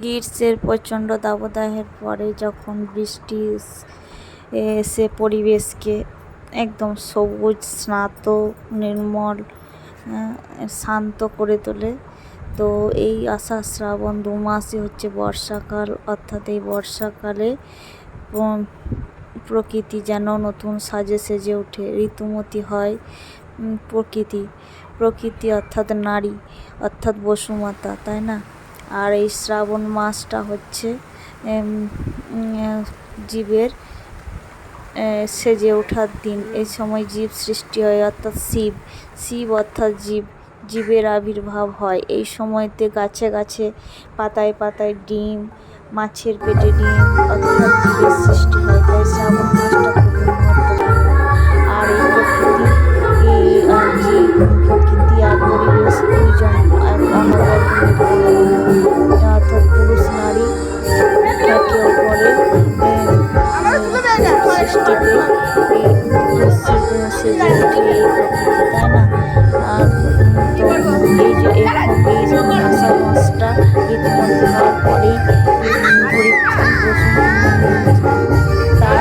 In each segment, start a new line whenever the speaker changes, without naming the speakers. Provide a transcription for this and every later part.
গ্রীষ্মের প্রচণ্ড দাবদাহের পরে যখন বৃষ্টি এসে পরিবেশকে একদম সবুজ, স্নাত, নির্মল শান্ত করে তোলে। তো এই আষাঢ় শ্রাবণ দু মাসই হচ্ছে বর্ষাকাল। অর্থাৎ এই বর্ষাকালে প্রকৃতি যেন নতুন সাজে সেজে ওঠে। ঋতুমতি হয় প্রকৃতি। প্রকৃতি অর্থাৎ নারী, অর্থাৎ বসুমাতা, তাই না? আর এই শ্রাবণ মাসটা হচ্ছে জীবের সেজে ওঠার দিন। এই সময় জীব সৃষ্টি হয়, অর্থাৎ শিব। শিব অর্থাৎ জীব। জীবের আবির্ভাব হয়। এই সময়তে গাছে গাছে, পাতায় পাতায় ডিম, মাছের পেটে ডিম অর্থাৎ জীবের সৃষ্টি হয়। তাই শ্রাবণ মাসটা সে- সেজে ওঠে এই প্রকৃতি তাই না তো এই যে এই যে আষাঢ় মাসটা ঋতুমতী হওয়ার পরেই উম, তার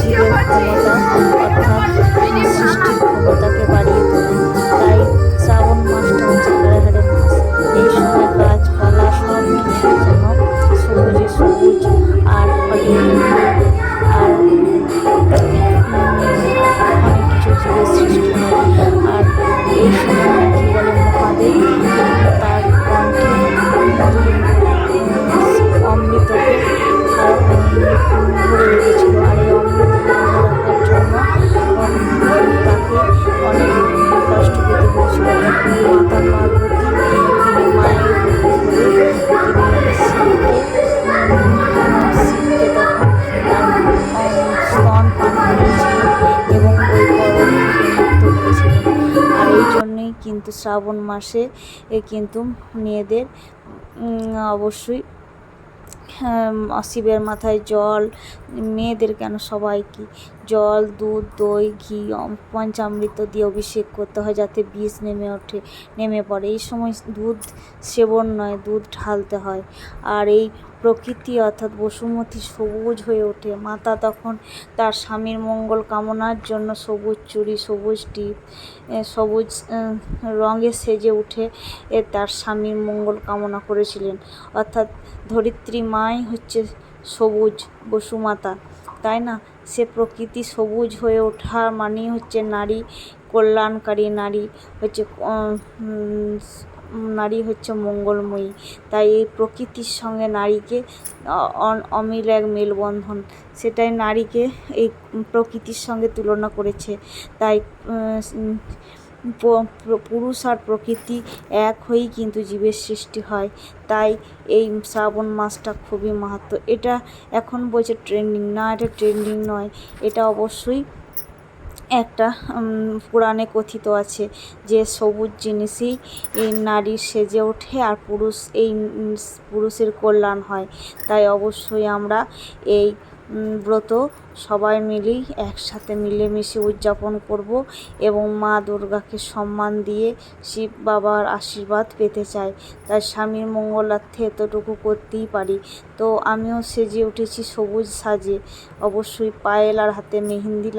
জীবের ক্ষমতা অর্থাৎ সৃষ্টির ক্ষমতাকে বাড়িয়ে তোলে তাই শ্রাবণ মাসটা হচ্ছে হারে মাস এই সময় গাছপালা সব কিছু যেন সবুজে সবুজ আর ফলে তার কণ্ঠে উম, অমৃতকে জন্যেই কিন্তু শ্রাবণ মাসে কিন্তু মেয়েদের অবশ্যই শিবের মাথায় জল মেয়েদের কেন সবাই সবাইকে জল, দুধ, দই, ঘি পঞ্চামৃত দিয়ে অভিষেক করতে হয় যাতে বিষ নেমে ওঠে, নেমে পড়ে। এই সময় দুধ সেবন নয়, দুধ ঢালতে হয়। আর এই প্রকৃতি অর্থাৎ বসুমতী সবুজ হয়ে ওঠে। মাতা তখন তার স্বামীর মঙ্গল কামনার জন্য সবুজ চুড়ি, সবুজ টিপ সবুজ রঙে সেজে উঠে এ তার স্বামীর মঙ্গল কামনা করেছিলেন। অর্থাৎ ধরিত্রী মাই হচ্ছে সবুজ বসুমাতা। তাই না? সে প্রকৃতি সবুজ হয়ে ওঠা মানেই হচ্ছে নারী কল্যাণকারী নারী হচ্ছে নারী হচ্ছে মঙ্গলময়ী। তাই এই প্রকৃতির সঙ্গে নারীকে অমিল এক মেলবন্ধন। সেটাই নারীকে এই প্রকৃতির সঙ্গে তুলনা করেছে। তাই পুরুষ আর প্রকৃতি এক হয়েই কিন্তু জীবের সৃষ্টি হয়। তাই এই শ্রাবণ মাসটা খুবই মাহাত্ম। এটা এখন বলছে ট্রেন্ডিং না এটা ট্রেন্ডিং নয়, এটা অবশ্যই একটা পুরাণে কথিত আছে যে সবুজ জিনিসই এই নারীর সেজে ওঠে আর পুরুষ এই পুরুষের কল্যাণ হয়। তাই অবশ্যই আমরা এই ব্রত সবাই মিলেই একসাথে মিলেমিশে উদযাপন করব এবং মা দুর্গাকে সম্মান দিয়ে শিব বাবার আশীর্বাদ পেতে চাই। তাই স্বামীর মঙ্গলার্থে এতটুকু করতেই পারি। তো আমিও সেজে উঠেছি সবুজ সাজে। অবশ্যই পায়েল আর হাতে মেহেন্দি